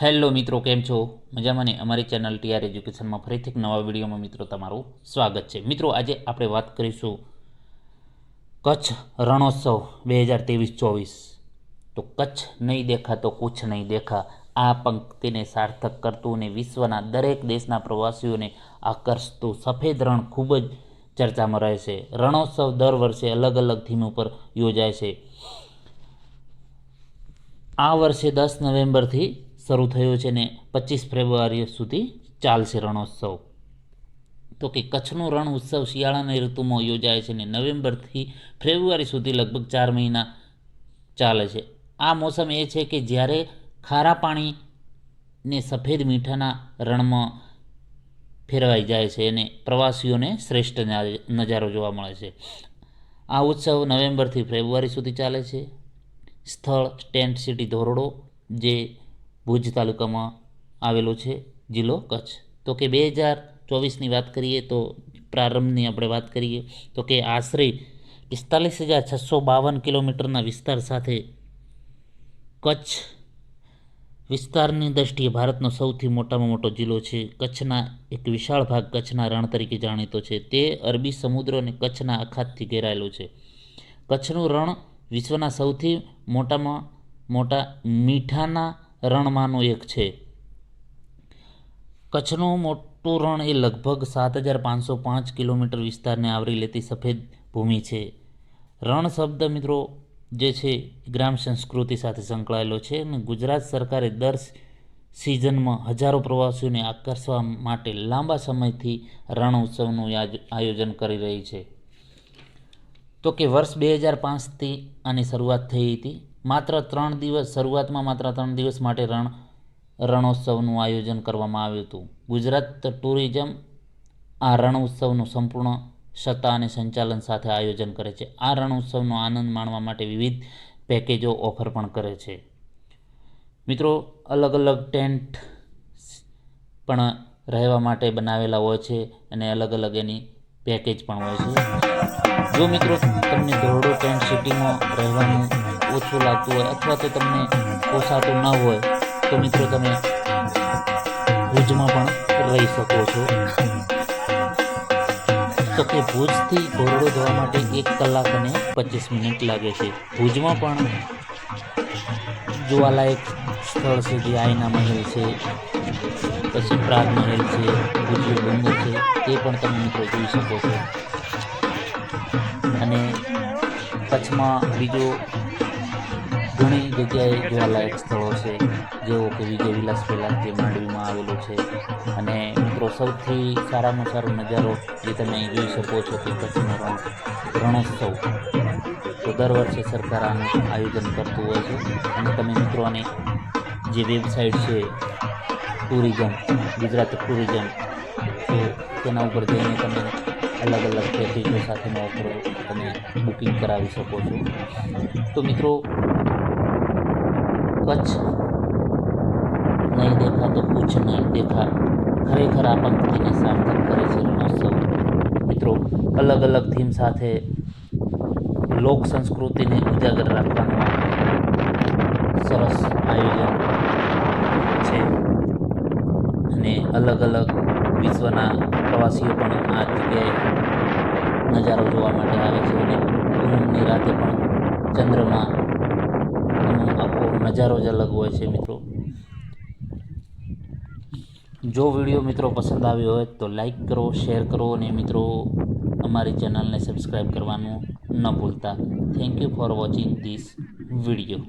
Hello મિત્રો, કેમ છો? મજામાં ને? અમારી ચેનલ ટીઆર એજ્યુકેશનમાં ફરીથી એક નવા વિડીયોમાં મિત્રો તમારું સ્વાગત છે. મિત્રો, આજે આપણે વાત કરીશું કચ્છ રણોત્સવ બે હજાર ત્રેવીસ ચોવીસ. તો કચ્છ નહીં દેખા તો કુછ નહીં દેખા. આ પંક્તિને સાર્થક કરતું અને વિશ્વના દરેક દેશના પ્રવાસીઓને આકર્ષતું સફેદ રણ ખૂબ જ ચર્ચામાં રહે છે. રણોત્સવ દર વર્ષે અલગ અલગ થીમ ઉપર યોજાય છે. આ વર્ષે દસ નવેમ્બરથી શરૂ થયો છે ને પચીસ ફેબ્રુઆરી સુધી ચાલશે રણોત્સવ. તો કે કચ્છનું રણ ઉત્સવ શિયાળાની ઋતુમાં યોજાય છે ને નવેમ્બરથી ફેબ્રુઆરી સુધી લગભગ ચાર મહિના ચાલે છે. આ મોસમ એ છે કે જ્યારે ખારા પાણી ને સફેદ મીઠાના રણમાં ફેરવાઈ જાય છે અને પ્રવાસીઓને શ્રેષ્ઠ નજારો જોવા મળે છે. આ ઉત્સવ નવેમ્બરથી ફેબ્રુઆરી સુધી ચાલે છે. સ્થળ, ટેન્ટ, સિટી, ધોરડો જે ભુજ તાલુકામાં આવેલો છે જિલ્લો કચ્છ. તો કે બે હજાર ચોવીસની વાત કરીએ તો પ્રારંભની આપણે વાત કરીએ તો કે આશરે પિસ્તાલીસ હજાર છસો બાવન કિલોમીટરના વિસ્તાર સાથે કચ્છ વિસ્તારની દ્રષ્ટિએ ભારતનો સૌથી મોટામાં મોટો જિલ્લો છે. કચ્છના એક વિશાળ ભાગ કચ્છના રણ તરીકે જાણીતો છે. તે અરબી સમુદ્ર અને કચ્છના અખાતથી ઘેરાયેલો છે. કચ્છનું રણ વિશ્વના સૌથી મોટામાં મોટા મીઠાના રણમાંનું એક છે. કચ્છનું મોટું રણ એ લગભગ સાત હજાર પાંચસો પાંચ કિલોમીટર વિસ્તારને આવરી લેતી સફેદ ભૂમિ છે. રણ શબ્દ, મિત્રો, જે છે ગ્રામ સંસ્કૃતિ સાથે સંકળાયેલો છે અને ગુજરાત સરકારે દર સિઝનમાં હજારો પ્રવાસીઓને આકર્ષવા માટે લાંબા સમયથી રણ ઉત્સવનું આયોજન કરી રહી છે. તો કે વર્ષ બે હજાર પાંચથી આની શરૂઆત થઈ હતી. માત્ર ત્રણ દિવસ, શરૂઆતમાં માત્ર ત્રણ દિવસ માટે રણ, રણોત્સવનું આયોજન કરવામાં આવ્યું હતું. ગુજરાત ટુરિઝમ આ રણ ઉત્સવનું સંપૂર્ણ સત્તા અને સંચાલન સાથે આયોજન કરે છે. આ રણ ઉત્સવનો આનંદ માણવા માટે વિવિધ પેકેજો ઓફર પણ કરે છે. મિત્રો, અલગ અલગ ટેન્ટ પણ રહેવા માટે બનાવેલા હોય છે અને અલગ અલગ એની પેકેજ પણ હોય છે. જો મિત્રો, તમને ધોરડો ટેન્ટ સિટીમાં રહેવાનું ઓછું લાગતું હોય અથવા તો તમને પોસાતું ન હોય, તો મિત્રો તમે ભુજમાં પણ રહી શકો છો. તો કે ભુજથી ઘોરડો જવા માટે એક કલાક અને પચીસ મિનિટ લાગે છે. ભુજમાં પણ જોવાલાયક સ્થળ છે, જે આઈના મહેલ છે, પછી પ્રાગ મહેલ છે ભુજનો ડુંગર છે, તે પણ તમે મિત્રો જોઈ શકો છો. અને કચ્છમાં બીજો ઘણી જગ્યાએ જોવાલાયક સ્થળો છે જેવો કે વિજય વિલાસ પેલાસ જે માંડવીમાં આવેલું છે. અને મિત્રો, સૌથી સારામાં સારો નજારો જે તમે જોઈ શકો છો કે કચ્છનો રણ રણોત્સવ. તો દર વર્ષે સરકાર આનું આયોજન કરતું હોય છે. અને તમે મિત્રો જે વેબસાઇટ છે ટુરિઝમ, ગુજરાત ટુરિઝમ, તો તેના ઉપર જઈને તમે અલગ અલગ પેકેજો સાથેનો ઓફરો તમે બુકિંગ કરાવી શકો છો. તો મિત્રો કચ્છ નહીં દેખા તો કુછ નહીં દેખા. ખરેખર આ પંક્તિને સાર્થક કરે છે રણોત્સવ મિત્રો, અલગ અલગ થીમ સાથે લોક સંસ્કૃતિને ઉજાગર રાખવાનું સરસ આયોજન છે. અને અલગ અલગ વિશ્વના પ્રવાસીઓ પણ આ જગ્યાએ નજારો જોવા માટે આવે છે. અને પૂનમની રાતે પણ ચંદ્રમાં નજારો જ અલગ હોય છે મિત્રો. જો વીડિયો મિત્રો પસંદ આવ્યો હોય તો લાઈક કરો શેર કરો અને મિત્રો અમારી ચેનલને સબસ્ક્રાઈબ કરવાનું ન ભૂલતા. Thank you for watching this video